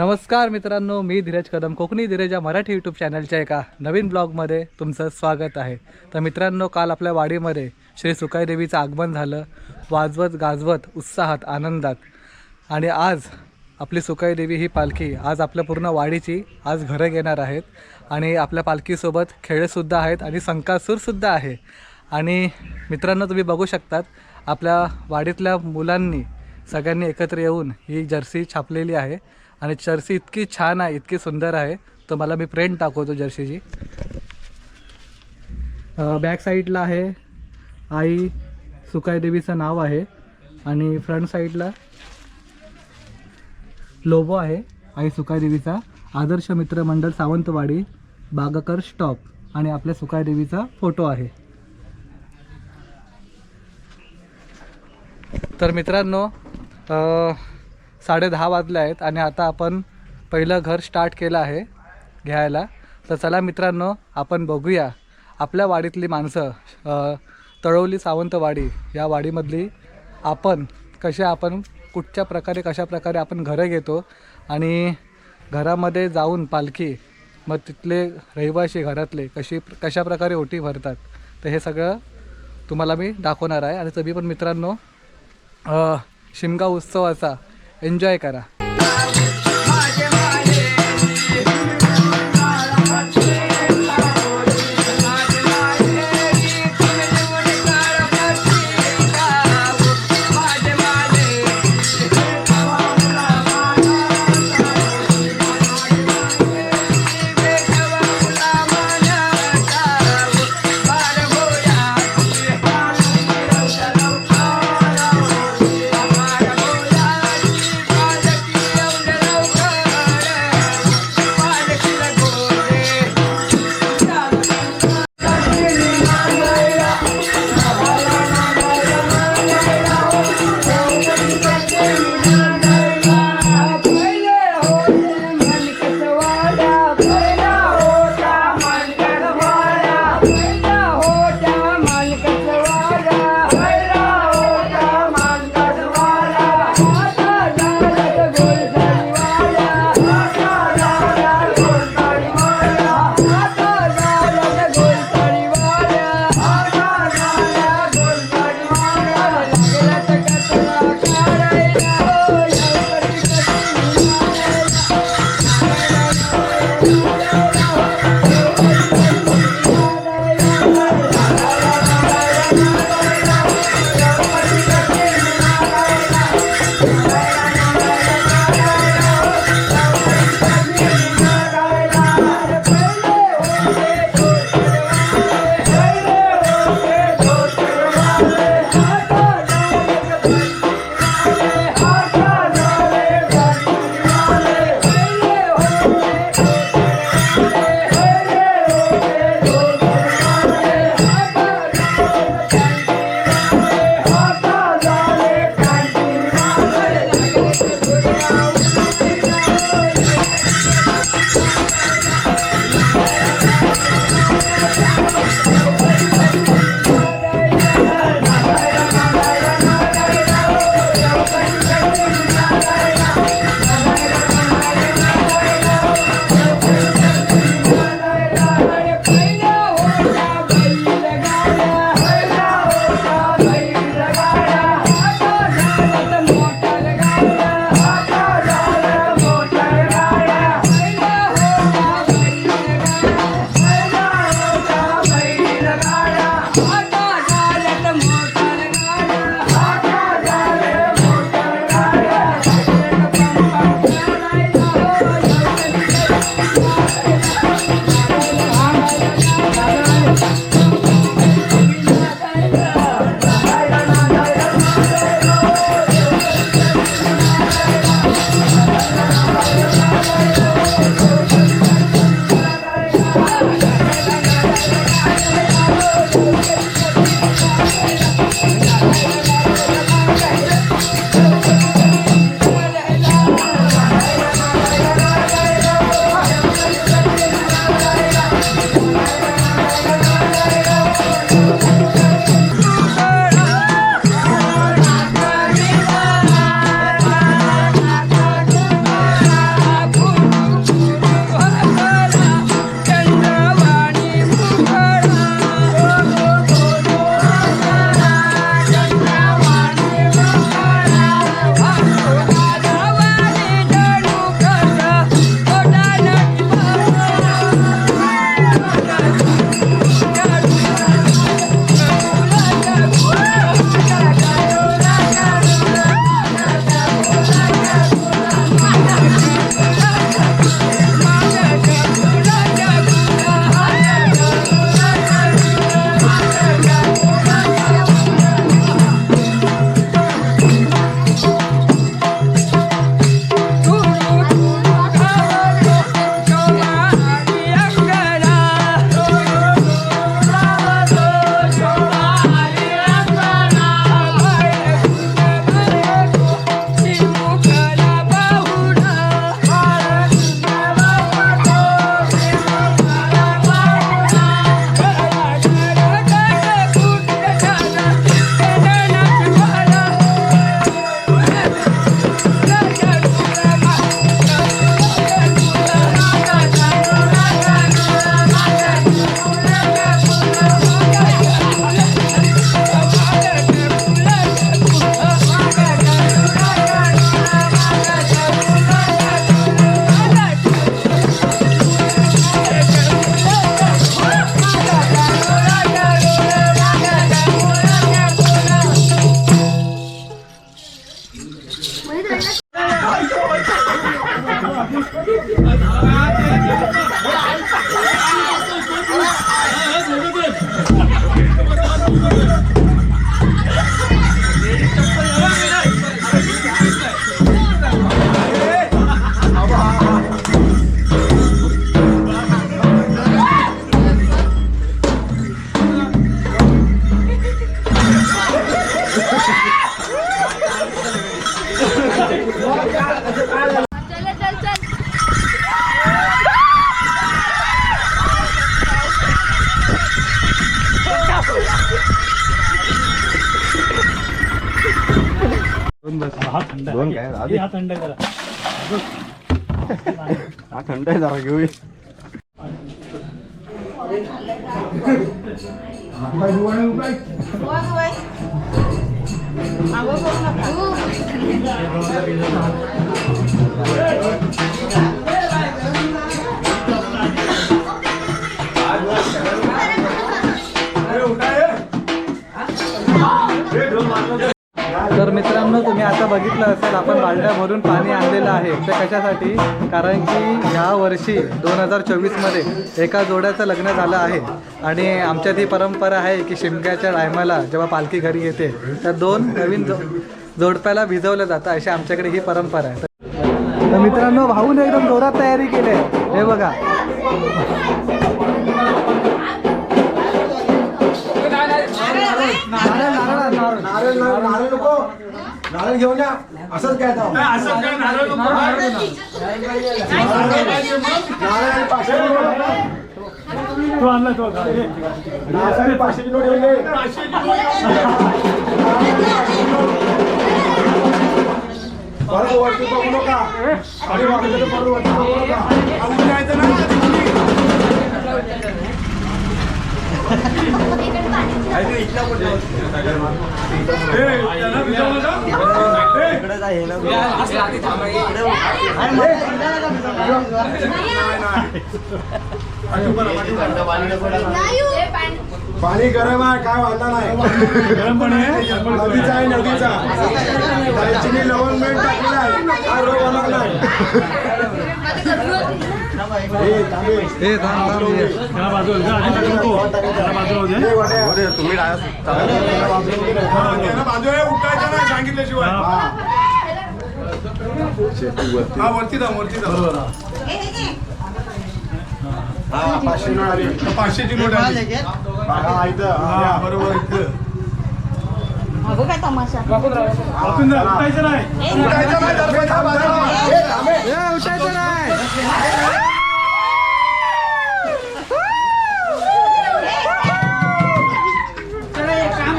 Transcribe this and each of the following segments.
नमस्कार मित्रांनो मी धीरज कदम कोकणी धीरज या मराठी यूट्यूब चॅनलच्या एका नवीन ब्लॉगमध्ये तुमचं स्वागत आहे. तर मित्रांनो काल आपल्या वाडीमध्ये श्री सुखाईदेवीचं आगमन झालं. वाजवत गाजवत उत्साहात आनंदात. आणि आज आपली सुखाईदेवी ही पालखी आज आपल्या पूर्ण वाडीची आज घरं घेणार आहेत. आणि आपल्या पालखीसोबत खेळेसुद्धा आहेत आणि संकासूरसुद्धा आहे. आणि मित्रांनो तुम्ही बघू शकतात आपल्या वाडीतल्या मुलांनी सगळ्यांनी एकत्र येऊन ही जर्सी छापलेली आहे. आणि जर्सी इतकी छान आहे इतकी सुंदर आहे. तर मला मी प्रिंट दाखवतो जर्सीची बॅक साईडला आहे. आई सुकाईदेवीचं नाव आहे. आणि फ्रंट साईडला लोबो आहे. आई सुकाईदेवीचा आदर्श मित्र मंडळ सावंतवाडी बागाकर स्टॉप आणि आपल्या सुकाईदेवीचा फोटो आहे. तर मित्रांनो साडे दहा वाजले आहेत आणि आता आपण पहिलं घर स्टार्ट केलं आहे घ्यायला. तर चला मित्रांनो आपण बघूया आपल्या वाडीतली माणसं तळवली सावंतवाडी या वाडीमधली आपण कशा आपण कुठच्या प्रकारे कशा प्रकारे आपण घरं घेतो आणि घरामध्ये जाऊन पालखी मग तिथले रहिवासी घरातले कशी कशा प्रकारे ओटी भरतात तर हे सगळं तुम्हाला मी दाखवणार आहे. आणि तुम्ही पण मित्रांनो शिमगा उत्सवाचा एन्जॉय करा दोन काय? आधी? हा थंड करा. हा थंड आहे जरा घेऊ तर मित्रांनो तुम्ही आता बघितलं असेल आपण बालड्या भरून पाणी आणलेलं आहे. ते कशासाठी? कारण की ह्या वर्षी दोन हजार चोवीसमध्ये एका जोड्याचं लग्न झालं आहे. आणि आमच्यात ही परंपरा आहे की शिमग्याच्या टायमाला जेव्हा पालखी घरी येते तर दोन नवीन जो जोडप्याला भिजवलं जातं अशी आमच्याकडे ही परंपरा आहे. तर मित्रांनो भाऊन एकदम जोरात तयारी केली आहे. हे बघा. नारायण नारळ नारळ नारळ नारळ नारळ नको नारळ घेऊन या असंच काय? नारळ आणि पाचशेची नोट आहे. नारळ आणि पाचशेची नोट घेऊन ये. परत वरती बघू नका तर परत वरती बघू नका नाही हो. पाणी गरम आहे काय वांधा नाही. नदीचा आहे नदीचा. दालचिनी लवंग मीठ टाकलेलं आहे काय रोग नाही. हे तांबे. हे. हे. तुम्ही हा, पाचशे नोट आली. पाचशेची नोट आली हा. हा, बरोबर इथं. अगो काय तमाशा उठायचं नाही उठायचं नाही, दरबार थांबा, थांबा. हे, थांबे. ए, उठायचं नाही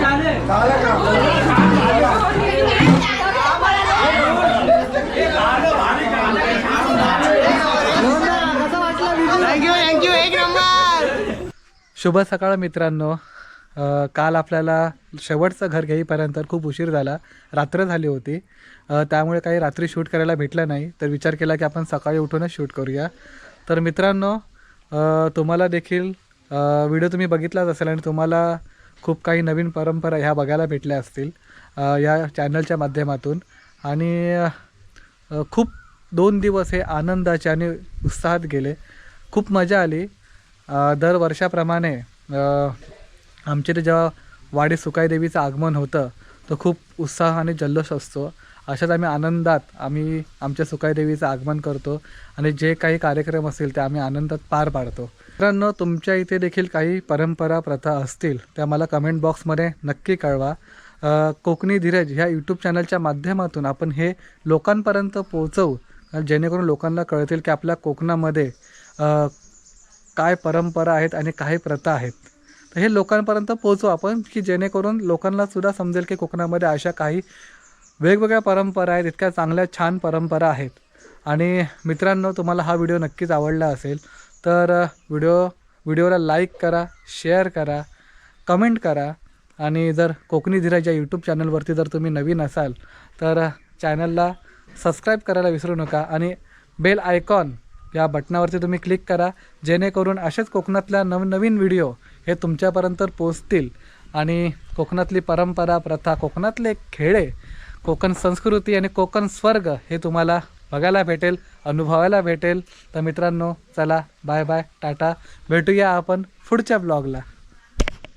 झालं का? शुभ सकाळ मित्रांनो. काल आपल्याला शेवटचं घर घेईपर्यंत खूप उशीर झाला. रात्र झाली होती. त्यामुळे काही रात्री शूट करायला भेटलं नाही. तर विचार केला की आपण सकाळी उठूनच शूट करूया. तर मित्रांनो तुम्हाला देखील व्हिडिओ तुम्ही बघितलाच असेल आणि तुम्हाला खूप काही नवीन परंपरा ह्या बघायला भेटल्या असतील या चॅनलच्या माध्यमातून. आणि खूप दोन दिवस हे आनंदाचे आणि उत्साहात गेले. खूप मजा आली. दर वर्षाप्रमाणे आमच्या इथे जेव्हा वाडी सुकाई देवीचं आगमन होतं तर खूप उत्साह आणि जल्लोष असतो. अशाच आम्ही आनंदात आम्ही आमच्या सुकाई देवीचं आगमन करतो आणि जे काही कार्यक्रम असतील ते आम्ही आनंदात पार पाडतो. मित्रांनो तुमच्या इथे देखील काही परंपरा प्रथा असतील त्या मला कमेंट बॉक्समध्ये नक्की कळवा. कोकणी धीरज ह्या यूट्यूब चॅनलच्या माध्यमातून आपण हे लोकांपर्यंत पोहोचवू जेणेकरून लोकांना कळतील की आपल्या कोकणामध्ये काय परंपरा आहेत आणि काही प्रथा आहेत. तर हे लोकांपर्यंत पोहोचू आपण की जेणेकरून लोकांना सुद्धा समजेल की कोकणामध्ये अशा काही वेगवेगळ्या परंपरा आहेत इतक्या चांगल्या छान परंपरा आहेत. आणि मित्रांनो तुम्हाला हा व्हिडिओ नक्कीच आवडला असेल तर व्हिडिओ व्हिडिओला लाईक करा शेअर करा कमेंट करा. आणि जर कोकणी धीरज या यूट्यूब चॅनलवरती जर तुम्ही नवीन असाल तर चॅनलला सबस्क्राईब करायला विसरू नका आणि बेल आयकॉन या बटनावरती तुम्ही क्लिक करा जेणेकरून असेच कोकणातल्या नवनवीन व्हिडिओ हे तुमच्यापर्यंत पोचतील आणि कोकणातली परंपरा प्रथा कोकणातले खेळे कोकण संस्कृती आणि कोकण स्वर्ग हे तुम्हाला बघायला भेटेल अनुभवायला भेटेल. तर मित्रांनो चला बाय बाय टाटा. भेटूया आपण पुढच्या ब्लॉगला.